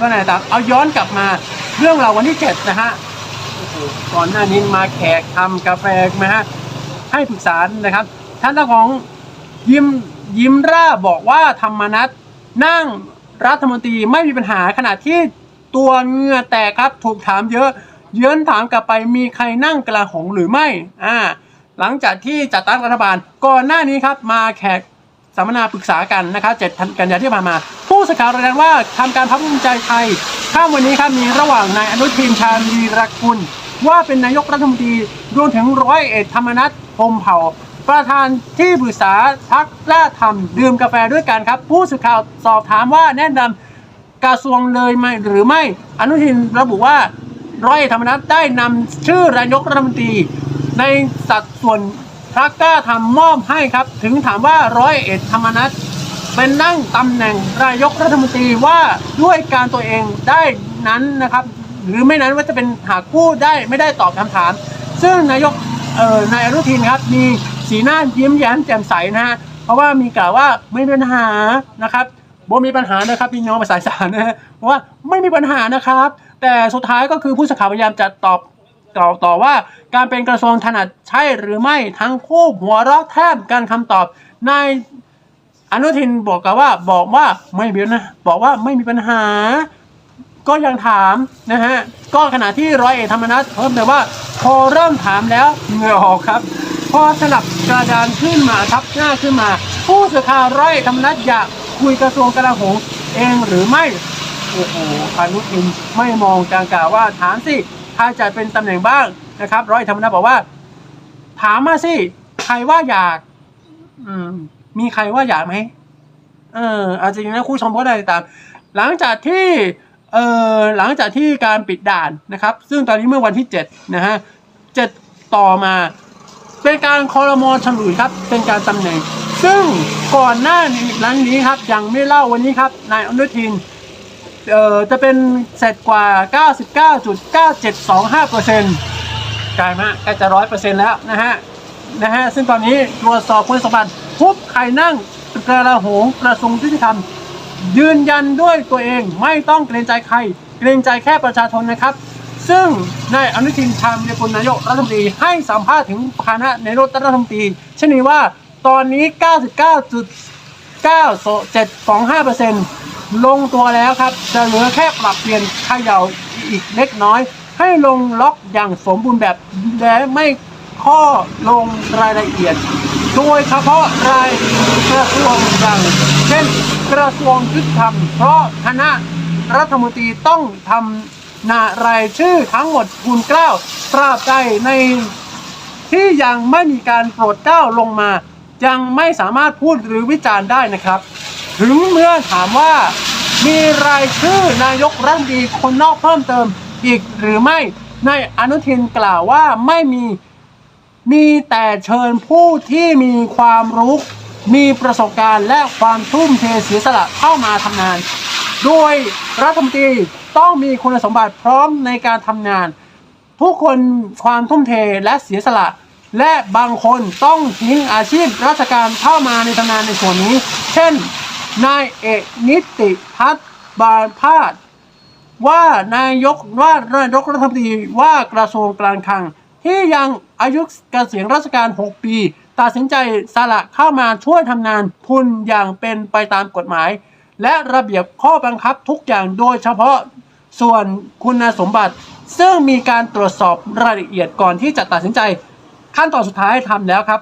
ก็ไหนตางเอาย้อนกลับมาเรื่องเราวันที่เจ็ดนะฮะก่อนหน้านี้มาแขกทำกาแฟนะฮะให้ปรึกษานะครับ ท่านเจ้าของยิ้มยิ้มร่าบอกว่าธรรมนัตนั่งรัฐมนตรีไม่มีปัญหาขณะที่ตัวเงื่อแตกครับถูกถามเยอะ เยื้อนถามกลับไปมีใครนั่งกระหงหรือไม่อ่าหลังจากที่จัดตั้งรัฐบาลก่อนหน้านี้ครับมาแขก สัมมนาปรึกษากันนะครับ7กันยาที่ผ่านมา ผู้สื่อข่าวรายงานว่าทำการพักภูมิใจไทย ข้ามวันนี้ครับมีระหว่างนายอนุทินชาญวีรกุลว่าเป็นนายกรัฐมนตรีรวมถึงร้อยเอกธรรมนัฐพรมเผ่า ประธานที่ปรึกษาพักกล้าทำดื่มกาแฟด้วยกันครับ ผู้สื่อข่าวสอบถามว่าแนะนำกระทรวงเลยไหมหรือไม่อนุทินระบุว่าร้อยเอกธรรมนัฐได้นำชื่อนายกรัฐมนตรีในสัดส่วน พรรคกล้าทำมอบให้ครับ ถึงถามว่าร้อยเอกธรรมนัฐเป็นนั่งตำแหน่งนายกรัฐมนตรีว่าด้วยการตัวเองได้นั้นนะครับ หรือไม่นั้นว่าจะเป็นหากผู้ได้ไม่ได้ตอบคำถาม ซึ่งนายกเอ่อนายอนุทินครับมีสีหน้ายิ้มแย้มแจ่มใสนะฮะเพราะว่ามีกล่าวว่าไม่มีปัญหานะครับบ่มีปัญหานะครับพี่น้องภาษาสานนะฮะเพราะว่าไม่มีปัญหานะครับ แต่สุดท้ายก็คือผู้สื่อข่าวพยายามจะตอบ กล่าวต่อว่าการเป็นกระทรวงถนัดใช่หรือไม่ทั้งคู่หัวเราะแทบกันคำตอบนายอนุทินบอกกับว่าบอกว่าไม่มีนะบอกว่าไม่มีปัญหา ก็ยังถามนะฮะก็ขณะที่ร้อยเอกธรรมนัฐเพิ่มแต่ว่า พอเริ่มถามแล้วเหงื่อออกครับ พอสลับกระดานขึ้นมาทับหน้าขึ้นมา ผู้สื่อข่าวร้อยเอกธรรมนัฐอยากคุยกระทรวงกลาโหมเองหรือไม่โอ้โหอนุทินไม่มองจางกล่าวว่าถามสิ ใครจะเป็นตำแหน่งบ้างนะครับ ร้อยธรรมนัฐบอกว่า ถามมาสิใครว่าอยาก อืม มีใครว่าอยากไหมเอออาจริงนะคู่ชมก็ได้ตาม หลังจากที่เออหลังจากที่การปิดด่านนะครับ ซึ่งตอนนี้เมื่อวันที่เจ็ดนะฮะเจ็ดต่อมาเป็นการคอรมอฉลุยครับ เป็นการตำแหน่ง ซึ่งก่อนหน้านี้หลังนี้ครับยังไม่เล่าวันนี้ครับนายอนุทิน เอ่อจะเป็นเสร็จกว่า 99.9725เปอร์เซ็นต์กลายมาใกล้จะร้อยเปอร์เซ็นต์แล้วนะฮะนะฮะซึ่งตอนนี้ตรวจสอบคุณสมบัติพบใครนั่งกระโหงกระทรวงยุติธรรม ยืนยันด้วยตัวเองไม่ต้องเกรงใจใคร เกรงใจแค่ประชาชนนะครับ ซึ่งนายอนุทินชาญวิรกุลนายกรัฐมนตรีให้สัมภาษณ์ถึงคณะในรถรัฐมนตรีเช่นนี้ว่าตอนนี้ 99.9725% ลงตัวแล้วครับจะเหลือแค่ปรับเปลี่ยนเขย่าอีกเล็กน้อย ให้ลงล็อกอย่างสมบูรณ์แบบและไม่ข้อลงรายละเอียด โดยเฉพาะรายกระทรวงอย่างเช่นกระทรวงยุติธรรม เพราะคณะรัฐมนตรีต้องทำนารายชื่อทั้งหมดคูณเกล้าตราบใดในที่ยังไม่มีการโปรดเกล้าลงมา ยังไม่สามารถพูดหรือวิจารณ์ได้นะครับ ถึงเมื่อถามว่ามีรายชื่อนายกรัฐมนตรีคนนอกเพิ่มเติมอีกหรือไม่นายอนุทินกล่าวว่าไม่มีมีแต่เชิญผู้ที่มีความรู้ มีประสบการณ์และความทุ่มเทเสียสละเข้ามาทำงาน โดยรัฐมนตรีต้องมีคุณสมบัติพร้อมในการทำงาน ทุกคนความทุ่มเทและเสียสละ และบางคนต้องทิ้งอาชีพราชการเข้ามาในทำงานในส่วนนี้ เช่น นายเอกนิติพัฒน์บาลพาดว่านายกว่านายกรัฐมนตรีว่ากระทรวงการคลัง ที่ยังอายุเกษียณราชการ 6 ปี ตัดสินใจสละเข้ามาช่วยทำงานทุนอย่างเป็นไปตามกฎหมาย และระเบียบข้อบังคับทุกอย่างโดยเฉพาะส่วนคุณสมบัติ ซึ่งมีการตรวจสอบรายละเอียดก่อนที่จะตัดสินใจ ขั้นตอนสุดท้ายทำแล้วครับ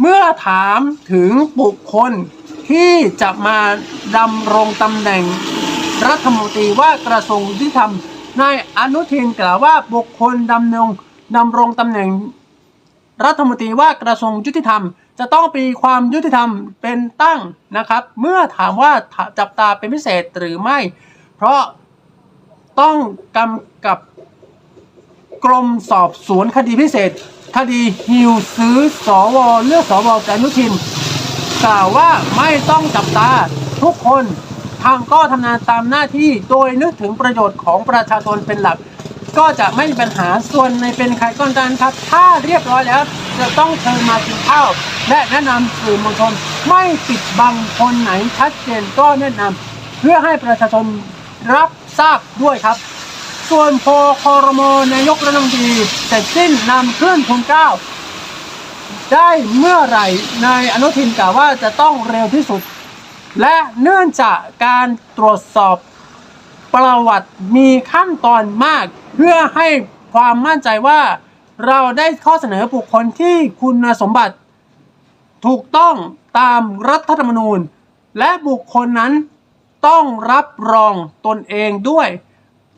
เมื่อถามถึงบุคคล ที่จะมาดำรงตำแหน่ง รัฐมนตรีว่ากระทรวงยุติธรรมนายอนุทินกล่าวว่าบุคคลดำรงดำรงตำแหน่ง รัฐมนตรีว่ากระทรวงยุติธรรม จะต้องมีความยุติธรรมเป็นตั้งนะครับ เมื่อถามว่าจับตาเป็นพิเศษหรือไม่ เพราะต้องกำกับกรมสอบสวนคดีพิเศษ คดีฮิวซื้อสวเลือกสวอนุทิน กล่าวว่าไม่ต้องจับตาทุกคนทางก็ทำงานตามหน้าที่โดยนึกถึงประโยชน์ของประชาชนเป็นหลัก ก็จะไม่มีปัญหาส่วนในเป็นใครก็ตามครับ ถ้าเรียบร้อยแล้ว จะต้องเชิญมากินข้าวและแนะนำสื่อมวลชนไม่ปิดบังคนไหนชัดเจนก็แนะนำเพื่อให้ประชาชนรับทราบด้วยครับ ส่วนพอคอรมนายกรัฐมนตรีเสร็จสิ้นนำขึ้นทุนเก้า ได้เมื่อไหร่นายอนุทินกล่าวว่าจะต้องเร็วที่สุด และเนื่องจากการตรวจสอบประวัติมีขั้นตอนมาก เพื่อให้ความมั่นใจว่าเราได้ข้อเสนอบุคคลที่คุณสมบัติ ถูกต้องตามรัฐธรรมนูญ และบุคคลนั้นต้องรับรองตนเองด้วย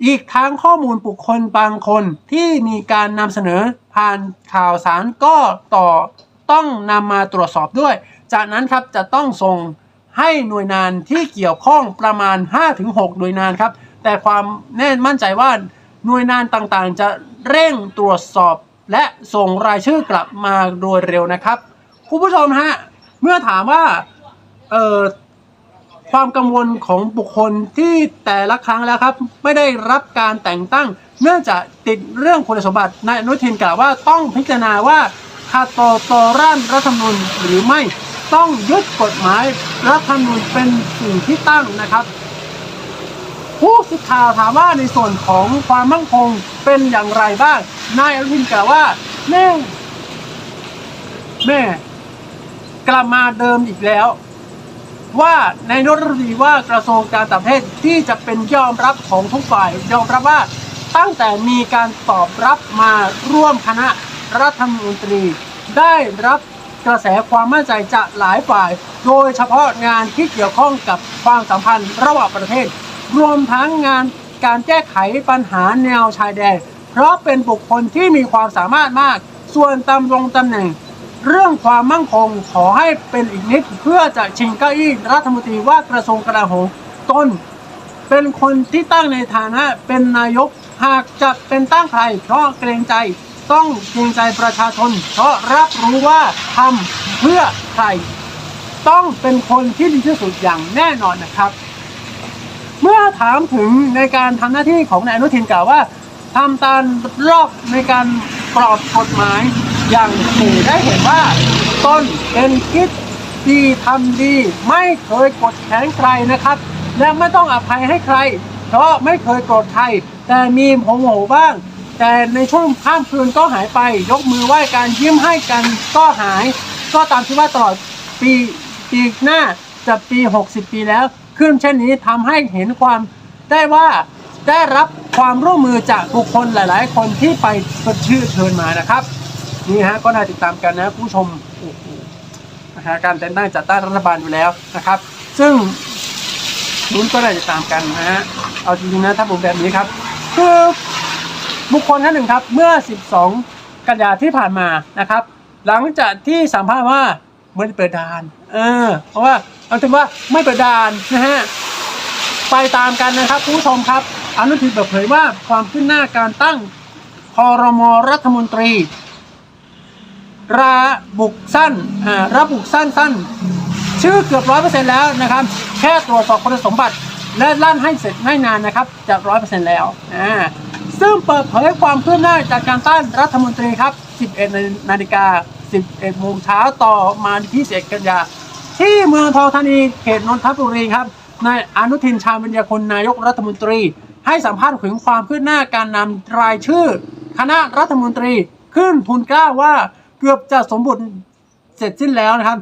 อีกทั้งข้อมูลบุคคลบางคนที่มีการนำเสนอผ่านข่าวสารก็ต่อ ต้องนำมาตรวจสอบด้วย จากนั้นครับจะต้องส่งให้หน่วยงานที่เกี่ยวข้องประมาณ 5-6 หน่วยงานครับ แต่ความแน่มั่นใจว่าหน่วยงานต่างๆ จะเร่งตรวจสอบ และส่งรายชื่อกลับมาโดยเร็วนะครับคุณผู้ชมฮะเมื่อถามว่าเอ่อความกังวลของบุคคลที่แต่ละครั้งแล้วครับ ไม่ได้รับการแต่งตั้ง เนื่องจากติดเรื่องคุณสมบัตินายอนุทินกล่าวว่าต้องพิจารณาว่า ขาดต่อต่อร่างรัฐธรรมนูญหรือไม่ต้องยึดกฎหมายรัฐธรรมนูญเป็นสิ่งที่ตั้งนะครับ ผู้สื่อข่าวถามว่าในส่วนของความมั่นคงเป็นอย่างไรบ้างนายอนุทินกล่าวว่าแม่แม่กลับมาเดิมอีกแล้ว ว่าในายกรัฐมนตรีว่ากระทรวงการต่างประเทศที่จะเป็นยอมรับของทุกฝ่ายยอมรับว่าตั้งแต่มีการตอบรับมาร่วมคณะรัฐมนตรี ได้รับกระแสความมั่นใจจากหลายฝ่าย โดยเฉพาะงานที่เกี่ยวข้องกับความสัมพันธ์ระหว่างประเทศ รวมทั้งงานการแก้ไขปัญหาแนวชายแดน เพราะเป็นบุคคลที่มีความสามารถมาก ส่วนตำรงตำแหน่ง เรื่องความมั่งคงขอให้เป็นอีกนิด เพื่อจะชิงเก้าอี้รัฐมนตรีว่ากระทรวงกลาโหมต้น เป็นคนที่ตั้งในฐานะเป็นนายกหากจะเป็นตั้งใครเพราะเกรงใจ ต้องเกรงใจประชาชน เพราะรับรู้ว่าทำเพื่อใคร ต้องเป็นคนที่ดีที่สุดอย่างแน่นอนนะครับ เมื่อถามถึงในการทำหน้าที่ของนายอนุทินกล่าวว่าทำตามรอบในการกรอบกฎหมายอย่างสื่อได้เห็นว่าต้นเป็นคิดดีทำดี ไม่เคยกดแขนใครนะครับ และไม่ต้องอภัยให้ใคร เพราะไม่เคยโกรธใคร แต่มีโมโหบ้าง แต่ในช่วงข้ามคืนก็หายไป ยกมือไหว้การยิ้มให้กันก็หาย ก็ตามที่ว่าตลอดปีปีหน้าจะปี 60 ปีแล้ว ขึ้นเช่นนี้ทำให้เห็นความได้ว่าได้รับความร่วมมือจากบุคคลหลาย ๆ คนที่ไปเสนชื่อเชิญมานะครับ นี่ฮะก็น่าติดตามกันนะผู้ชมโอ้โหนะฮะการแต่งตั้งจัดตั้งรัฐบาลอยู่แล้วนะครับ ซึ่งนุ้นก็ได้ติดตามกันนะฮะเอาจริงๆนะถ้าผมแบบนี้ครับคือ คคลท่านหนึ่งครับ เมื่อ 12 กันยาที่ผ่านมานะครับ หลังจากที่สัมภาษณ์ว่าไม่เปิดดานเออเพราะว่าเอาถึงว่าไม่เปิดดานนะฮะไปตามกันนะครับคุณผู้ชมครับอนุทินเปิดเผยว่าความขึ้นหน้าการตั้งคอรมอรัฐมนตรีระบุสั้นอ่าระบุสั้นสั้น ชื่อเกือบร้อยเปอร์เซ็นต์แล้วนะครับ แค่ตรวจสอบคุณสมบัติ และลั่นให้เสร็จไม่นานนะครับจะร้อยเปอร์เซ็นต์แล้วอ่าซึ่งเปิดเผยความคืบหน้าจากการตั้งรัฐมนตรีครับ 11 นาฬิกา 11 โมงเช้าต่อมาที่11กันยา ที่เมืองทองธานีเขตนนทบุรีครับนายอนุทินชาญวิญญาคุณนายกรัฐมนตรี ให้สัมภาษณ์ถึงความคืบหน้าการนำรายชื่อ คณะรัฐมนตรีขึ้นทุนเกล้าว่าเกือบจะสมบูรณ์เสร็จสิ้นแล้วนะครับ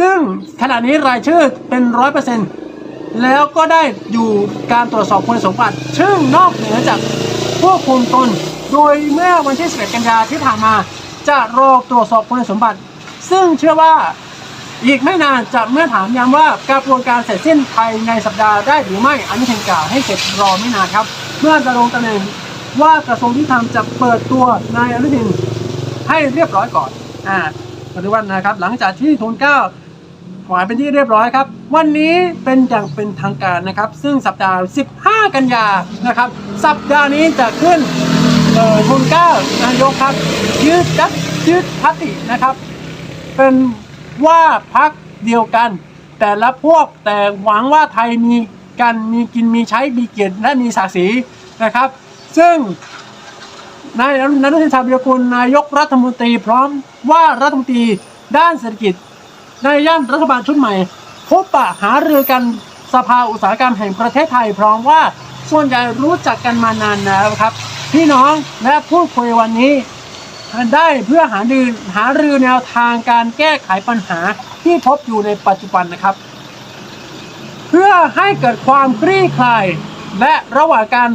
ซึ่งขณะนี้รายชื่อเป็นร้อยเปอร์เซ็นต์ แล้วก็ได้อยู่การตรวจสอบคุณสมบัติซึ่งนอกเหนือจากควบคุมตน โดยเมื่อวันที่11กันยาที่ผ่านมา จะรอตรวจสอบคุณสมบัติ ซึ่งเชื่อว่าอีกไม่นานจะเมื่อถามย้ำว่าการะบวนการเสร็จสิ้นภายในสัปดาห์ได้หรือไม่อันุทินกล่าวให้เสร็จรอไม่นานครับ เมื่อจะลงตำแหน่งว่ากระทรวงยุติธรรมจะเปิดตัวนายอนุทินให้เรียบร้อยก่อนอ่าปฏิวัตินะครับ หลังจากที่ทุนเกล้า ถวายเป็นที่เรียบร้อยครับ วันนี้เป็นอย่างเป็นทางการนะครับ ซึ่งสัปดาห์ 15 กันยานะครับ สัปดาห์นี้จะขึ้นเอ่อทุนเก้านายกครับยืดยัดยืดพัตินะครับ เป็นว่าพักเดียวกัน แต่ละพวกแต่หวังว่าไทยมีกันมีกินมีใช้มีเกียรติและมีศักดิ์ศรีนะครับ ซึ่งนายนรุทินชาญวิรกุลนายกรัฐมนตรีพร้อมว่ารัฐมนตรีด้านเศรษฐกิจ ในย่านรัฐบาลชุดใหม่ พบปะหารือกันสภาอุตสาหกรรมแห่งประเทศไทยพร้อมว่าส่วนใหญ่รู้จักกันมานานแล้วครับ พี่น้องและพูดคุยวันนี้ ได้เพื่อหารือหารือแนวทางการแก้ไขปัญหาที่พบอยู่ในปัจจุบันนะครับ เพื่อให้เกิดความคลี่คลาย และระหว่างการ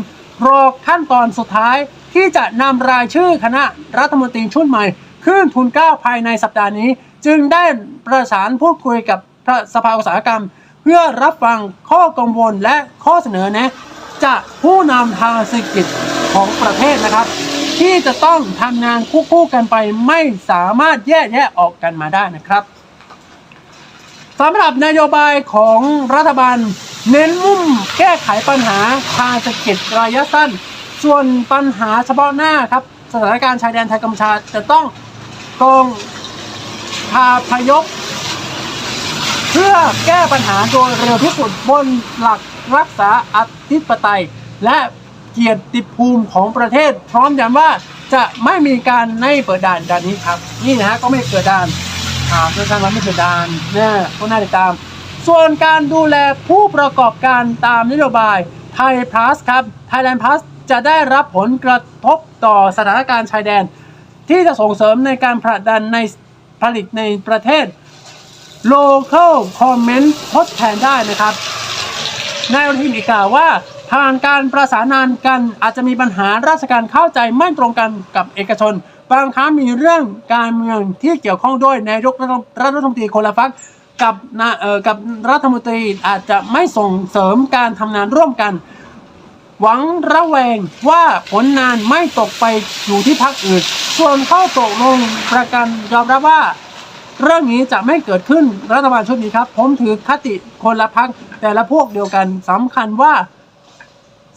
รอขั้นตอนสุดท้ายที่จะนำรายชื่อคณะรัฐมนตรีชุดใหม่ ขึ้นทุนก้าภายในสัปดาห์นี้ จึงได้ประสานพูดคุยกับพระสภาอุตสาหกรรม เพื่อรับฟังข้อกังวลและข้อเสนอแนะ จากผู้นำทางเศรษฐกิจของประเทศนะครับ ที่จะต้องทำงานคู่ๆกันไปไม่สามารถแยกแยะออกกันมาได้นะครับสำหรับนโยบายของรัฐบาล เน้นมุ่งแก้ไขปัญหาทางเศรษฐกิจระยะสั้น ส่วนปัญหาเฉพาะหน้าครับสถานการณ์ชายแดนไทยกัมพูชาจะต้องกอง พาพยพ เพื่อแก้ปัญหาโดยเร็วที่สุดบนหลักรักษาอธิปไตย และเกียรติภูมิของประเทศ พร้อมย้ำว่าจะไม่มีการในเปิดด่านด่านนี้ครับ นี่นะฮะก็ไม่เกิดด่านอ่าเพื่อสร้างรัฐไม่เกิดด่านเนี่ยก็น่าติดตาม ส่วนการดูแลผู้ประกอบการตามนโยบายไทยพลัสครับ Thailand Plus จะได้รับผลกระทบต่อสถานการณ์ชายแดน ที่จะส่งเสริมในการผลักดันใน ผลิตในประเทศ local comment ทดแทนได้นะครับนายอนุทินอีกกล่าวว่า ทางการประสานงานกันอาจจะมีปัญหาราชการเข้าใจไม่ตรงกันกับเอกชน บางครั้งมีเรื่องการเมืองที่เกี่ยวข้องด้วยนายกรัฐมนตรีคนละฟักกับกับรัฐมนตรีอาจจะไม่ส่งเสริมการทำงานร่วมกัน หวังระแวงว่าผลงานไม่ตกไปอยู่ที่พักอื่น ส่วนเข้าตกลงประกันยอมรับว่า เรื่องนี้จะไม่เกิดขึ้นรัฐบาลชุดนี้ครับ ผมถือคติคนละพักแต่ละพวกเดียวกันสำคัญว่า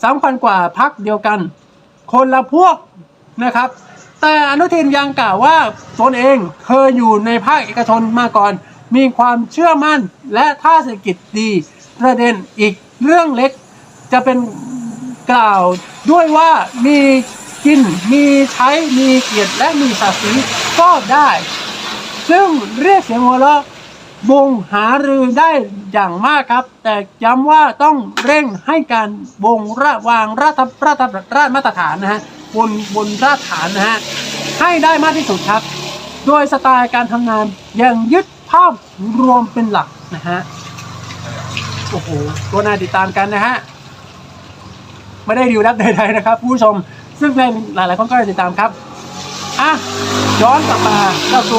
สำคัญกว่าพักเดียวกัน คนละพวกนะครับ แต่อนุทินยังกล่าวว่าตนเองเคยอยู่ในภาคเอกชนมาก่อน มีความเชื่อมั่นและท่าเศรษฐกิจดีประเด็นอีกเรื่องเล็กจะเป็น กล่าวด้วยว่ามีกินมีใช้มีเกียรติและมีศักดิ์ศรีก็ได้ ซึ่งเรียกเสียงหัวเราะวงหารือได้อย่างมากครับ แต่ย้ำว่าต้องเร่งให้การวงระวางรัฐรัฐรัฐมาตรฐานนะฮะบนบนรากฐานนะฮะให้ได้มากที่สุดครับ โดยสไตล์การทำงานยังยึดภาพรวมเป็นหลักนะฮะโอ้โหตัวน่าติดตามกันนะฮะ ไม่ได้ดีลรับใดๆนะครับผู้ชมซึ่งในหลายๆคนก็ติดตามครับอะย้อนกลับมาเข้าสู่